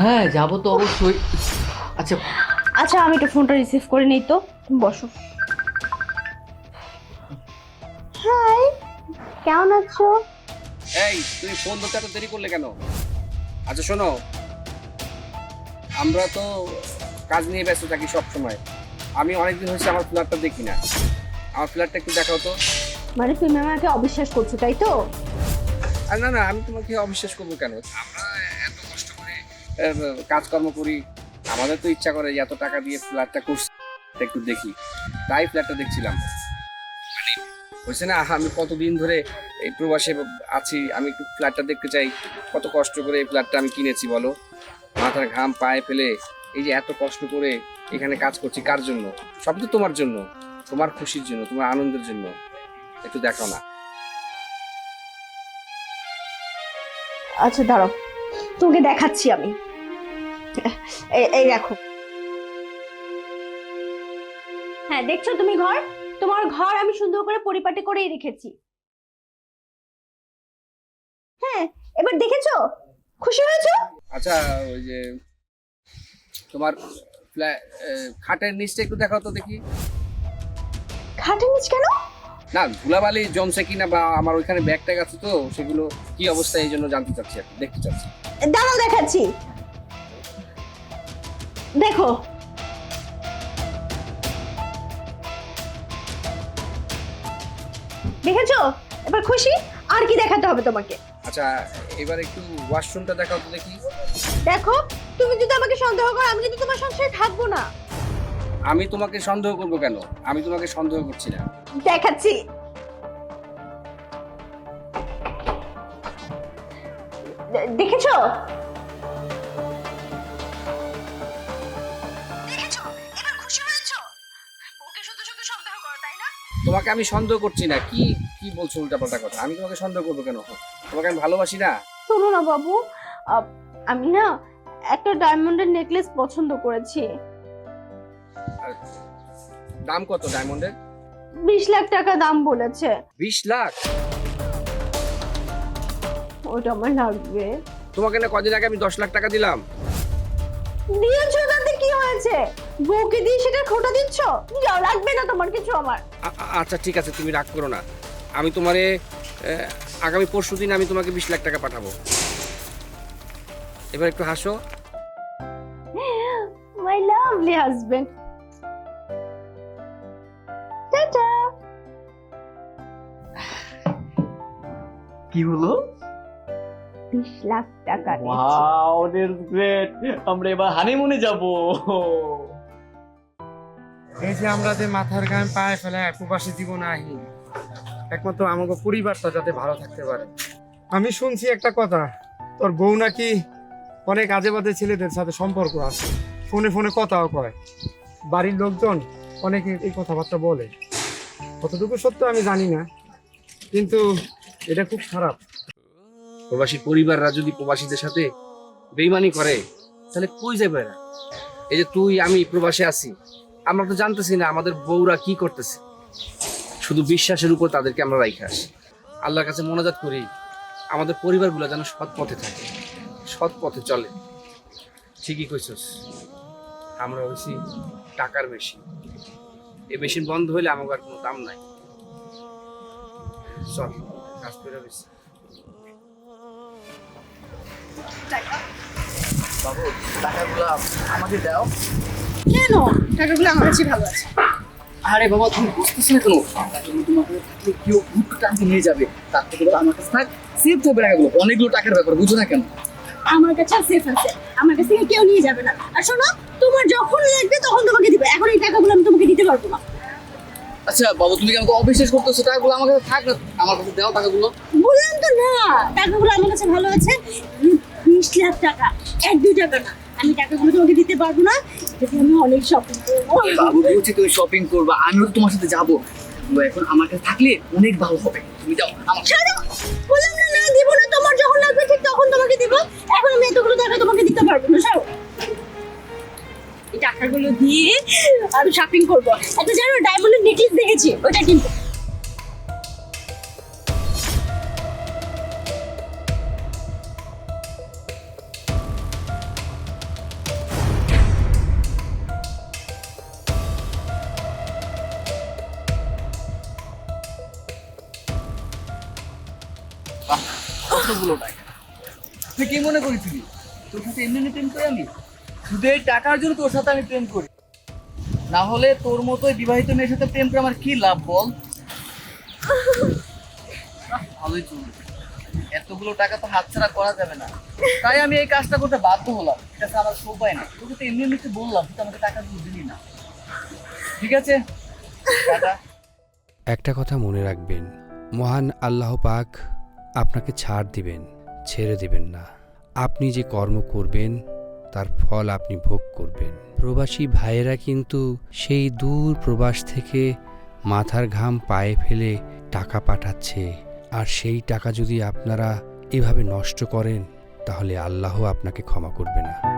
হ্যাঁ যাব তো অবশ্যই। আচ্ছা। আচ্ছা আমি একটু ফোনটা রিসিভ করে নেই তো। তুমি বসো। হাই কেমন আছো? এই তুমি ফোন ধরতে এত দেরি করলে কেন? আচ্ছা শোনো। আমরা তো কাজ নিয়ে ব্যস্ত থাকি সব সময়। আমি অনেকদিন হয়েছে আমার ফ্ল্যাটটা দেখি না। আমার ফ্ল্যাটটা একটু দেখাও তো। মানে তুমি আমাকে অবিশ্বাস করছ তাই তো? আর না না আমি তোমাকে অবিশ্বাস করব কেন? আমরা কাজকর্ম করি। আমাদের তো ইচ্ছা করে যে এত টাকা দিয়ে ফ্ল্যাটটা করছি একটু দেখি। তাই ফ্ল্যাটটা দেখছিলাম। মানে হয়েছে না আমি কতদিন ধরে এই প্রবাসে আছি, আমি একটু ফ্ল্যাটটা দেখতে চাই। কত কষ্ট করে এই ফ্ল্যাটটা আমি কিনেছি, বলো? মাথার ঘাম পায়ে ফেলে এই যে এত কষ্ট করে এখানে কাজ করছি, কার জন্য? সব তো তোমার জন্য, তোমার খুশির জন্য, তোমার আনন্দের জন্য। একটু দেখাও না। আচ্ছা দাঁড়াও। তোকে দেখাচ্ছি আমি। এই- এই দেখো হ্যাঁ দেখছ তুমি ঘর? তোমার ঘর আমি সুন্দর করে পরিপাটি করেই রেখেছি। হ্যাঁ এবার দেখেছ? খুশি হয়েছো? আচ্ছা ওই যে তোমার খাটের নিচটা একটু দেখাও তো দেখি। খাটের নিচ কেন? না ধুলাবালি জমছে কিনা বা আমার ওইখানে ব্যাগ ট্যাগ আছে তো সেগুলো কি অবস্থা এই জন্য জানতে চাচ্ছি দেখতে চাচ্ছি। দাঁড়াও দেখাচ্ছি। দেখো। দেখেছ? এবার খুশি? আর কি দেখাতে হবে তোমাকে? আচ্ছা এবার একটু ওয়াশরুমটা দেখাও তো দেখি। দেখো তুমি যদি আমাকে সন্দেহ করো আমি কিন্তু তোমার সংসারে থাকব না। আমি তোমাকে সন্দেহ করব কেন? আমি তোমাকে সন্দেহ করছি না। দেখাচ্ছি। দেখেছ? তোমাকে আমি সন্দেহ করছি না। কি কি বলছো উল্টাপাল্টা কথা? আমি তোমাকে সন্দেহ করব কেন? তোমাকে আমি ভালোবাসি না? শোনো না বাবু আমি না একটা ডায়মন্ডের নেকলেস পছন্দ করেছি। দাম কত ডায়মন্ডের? বিশ লাখ টাকা দাম বলেছে। বিশ লাখ? ওটা আমার লাগবে। তোমাকে না কদিন আগে আমি দশ লাখ টাকা দিলাম? দিয়েছ কি হয়েছে। বউকে দিয়ে সেটা খোটা দিচ্ছ? যাও লাগবে না তোমার কিছু আমার। আচ্ছা ঠিক আছে তুমি রাগ করো না। আমি তোমারে আগামী পরশু দিন আমি তোমাকে বিশ লাখ টাকা পাঠাবো। এবার একটু হাসো। মাই লাভলি হাজবেন্ড কি হলো? বিশ লাখ টাকা। ওয়াও দ্যাটস গ্রেট আমরা এবার হানিমুনে যাব। এই যে আমরা যে মাথার গায়ে পায়ে ফেলে প্রবাসী জীবন আহি একমাত্র আমাকে পরিবারটা যাতে ভালো থাকতে পারে। আমি শুনছি একটা কথা তোর বউ নাকি অনেক আজে বাজে ছেলেদের সাথে সম্পর্ক আছে। ফোনে ফোনে কথাও কয়। বাড়ির লোকজন অনেকে এই কথাবার্তা বলে। কতটুকু সত্য আমি জানি না কিন্তু এটা খুব খারাপ। প্রবাসী পরিবাররা যদি প্রবাসীদের সাথে বেইমানি করে, তাহলে কই যাবে এরা এই যে তুই, আমি প্রবাসে আছি, আমরা তো জানতেছি না আমাদের বউরা কি করতেছে। শুধু বিশ্বাসের উপর তাদেরকে আমরা রাইখে আসি। আল্লাহর কাছে মনোজাত করি, আমাদের পরিবারগুলো যেন সৎ পথে থাকে, সৎ পথে চলে। ঠিকই কইছস, আমরা হয়েছি টাকার বেশি এই মেশিন বন্ধ হইলে আমাকে আর কোনো দাম নাই। চল, কাজ করে বেশি বাবু টাকাগুলো আমাকে দাও। কেন? টাকাগুলো আমার কাছে ভালো আছে। আরে বাবা তুমি বুঝতেছ না কেন? টাকাগুলো তোমার কাছে থাকলে কেউ হুট টাকা নিয়ে যাবে? তার থেকে আমার কাছে থাক সেভ থাকবে টাকাগুলো। অনেকগুলো টাকার ব্যাপার বুঝো না কেন? আমার কাছে সেফ আছে। আমার কাছ থেকে কেউ নিয়ে যাবে না। আর শোনো তোমার যখন লাগবে তখন তোমাকে দিবে। এখন এই টাকাগুলো আমি তোমাকে দিতে পারব না। আচ্ছা বাবু তুমি কেন অবিশ্বাস করতেছো? টাকাগুলো আমার কাছে থাক না। আমার কাছে দাও টাকাগুলো। বললাম তো না টাকাগুলো আমার কাছে ভালো আছে। বিশ লাখ টাকা। এক দুই টাকা না। আমি টাকাগুলো তোমাকে দিতে পারব না। যদি আমি অনেক শপিং করব। বাবু বলছি তুমি শপিং করবা। আমিও তো তোমার সাথে যাব। এখন আমার কাছে থাকলে অনেক ভালো হবে। তুমি যাও আমার বললাম না না দিব না। তোমার যখন লাগবে ঠিক তখন তোমাকে দিব। এখন আমি এতগুলো টাকা তোমাকে দিতে পারব না। ছাড়ো এই টাকাগুলো দিয়ে আমি শপিং করব। একটা জানো ডায়মন্ডের নেকলেস দেখেছি? ওটা কিনবো। এতগুলো টাকা তুই কি মনে করেছিলি তোর সাথে এমনি এমনি প্রেম করি আমি? শুধু এই টাকার জন্য তোর সাথে আমি প্রেম করি। না হলে তোর মতোই বিবাহিত মেয়ের সাথে প্রেম করে আমার কি লাভ বল? ভালোই চলবে। এতগুলো টাকা তো হাতছাড়া করা যাবে না। তাই আমি এই কাজটা করতে বাধ্য হলাম। এটা ছাড়া আমার উপায় না। তোকে তো এমনি এমনি বললাম তুই আমাকে টাকা দিয়ে দিলি না। ঠিক আছে? টাটা। একটা কথা মনে রাখবেন। মহান আল্লাহ পাক আপনাকে ছাড় দিবেন, ছেড়ে দেবেন না। আপনি যে কর্ম করবেন, তার ফল আপনি ভোগ করবেন। প্রবাসী ভাইয়েরা কিন্তু সেই দূর প্রবাস থেকে মাথার ঘাম পায়ে ফেলে টাকা পাঠাচ্ছে। আর সেই টাকা যদি আপনারা এভাবে নষ্ট করেন, তাহলে আল্লাহ আপনাকে ক্ষমা করবে না।